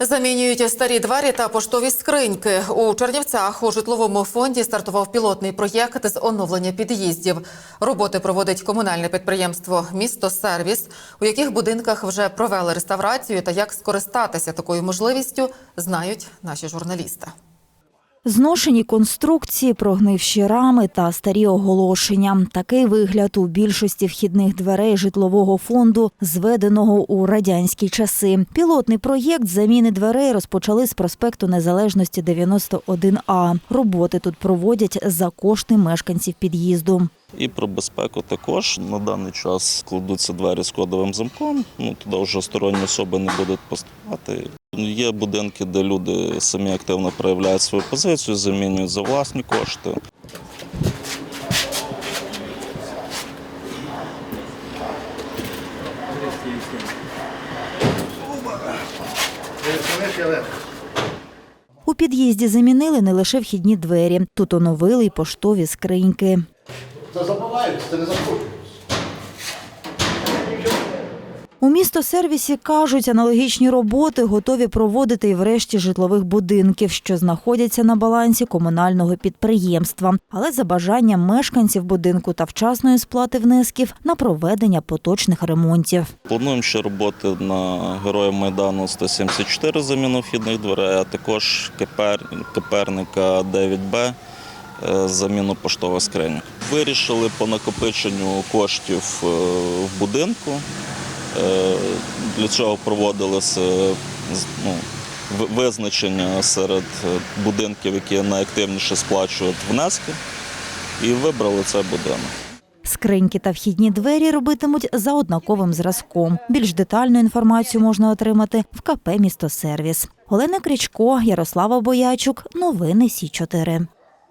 Замінюють старі двері та поштові скриньки. У Чернівцях у житловому фонді стартував пілотний проєкт з оновлення під'їздів. Роботи проводить комунальне підприємство Місто Сервіс, у яких будинках вже провели реставрацію та як скористатися такою можливістю, знають наші журналісти. Зношені конструкції, прогнивші рами та старі оголошення. Такий вигляд у більшості вхідних дверей житлового фонду, зведеного у радянські часи. Пілотний проєкт заміни дверей розпочали з проспекту Незалежності 91А. Роботи тут проводять за кошти мешканців під'їзду. І про безпеку також на даний час кладуться двері з кодовим замком. Ну туди вже сторонні особи не будуть поступати. Є будинки, де люди самі активно проявляють свою позицію, замінюють за власні кошти. У під'їзді замінили не лише вхідні двері. Тут оновили й поштові скриньки. Це забувають, це не закручується. У місто сервісі кажуть, аналогічні роботи готові проводити і в решті житлових будинків, що знаходяться на балансі комунального підприємства, але за бажанням мешканців будинку та вчасної сплати внесків на проведення поточних ремонтів. Плануємо ще роботи на Героїв Майдану 174 заміну вхідних дверей, а також Кипер, Киперника 9Б е, заміну поштових скриньок. Вирішили по накопиченню коштів е, в будинку. Е, Для цього проводилося ну, визначення серед е, будинків, які найактивніше сплачують внески, і вибрали цей будинок. Скриньки та вхідні двері робитимуть за однаковим зразком. Більш детальну інформацію можна отримати в КП «Місто Сервіс». Олена Крічко, Ярослава Боячук. Новини Сі 4